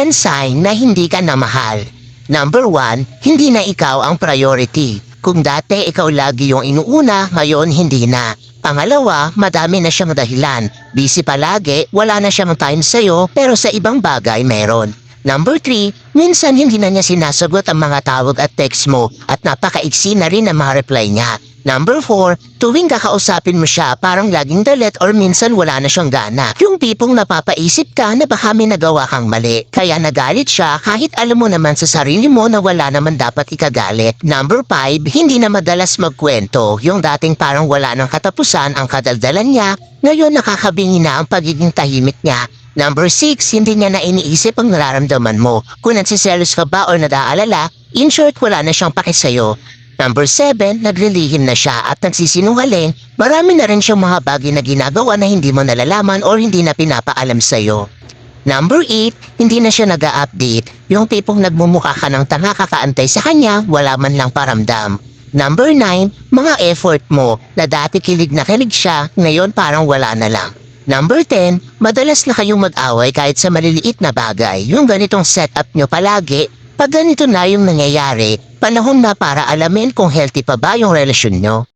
10 sign na hindi ka na mahal. Number 1, hindi na ikaw ang priority. Kung dati ikaw lagi yung inuuna, ngayon hindi na. Pangalawa, madami na siyang dahilan. Busy palagi, wala na siyang time sa'yo, pero sa ibang bagay meron. Number 3, minsan hindi na niya sinasagot ang mga tawag at text mo at napakaiksi na rin ang mga reply niya. Number 4, tuwing kakausapin mo siya parang laging dalit or minsan wala na siyang gana. Yung tipong napapaisip ka na baka may nagawa kang mali. Kaya nagalit siya kahit alam mo naman sa sarili mo na wala naman dapat ikagalit. Number 5, hindi na madalas magkwento. Yung dating parang wala ng katapusan ang kadaldalan niya, ngayon nakakabingi na ang pagiging tahimik niya. Number 6, hindi niya na iniisip ang nararamdaman mo. Kung nagsiselos ka ba o nadaalala, in short, wala na siyang paki sa'yo. Number 7, naglilihim na siya at nagsisinungaling, marami na rin siyang mga bagay na ginagawa na hindi mo nalalaman or hindi na pinapaalam sa'yo. Number 8, hindi na siya nag update yung tipong nagmumukha ka ng tanga kakaantay sa kanya, wala man lang paramdam. Number 9, mga effort mo na dati kilig na kilig siya, ngayon parang wala na lang. Number 10, madalas na kayong mag-away kahit sa maliliit na bagay. Yung ganitong setup nyo palagi, pag ganito na yung nangyayari, panahon na para alamin kung healthy pa ba yung relasyon nyo.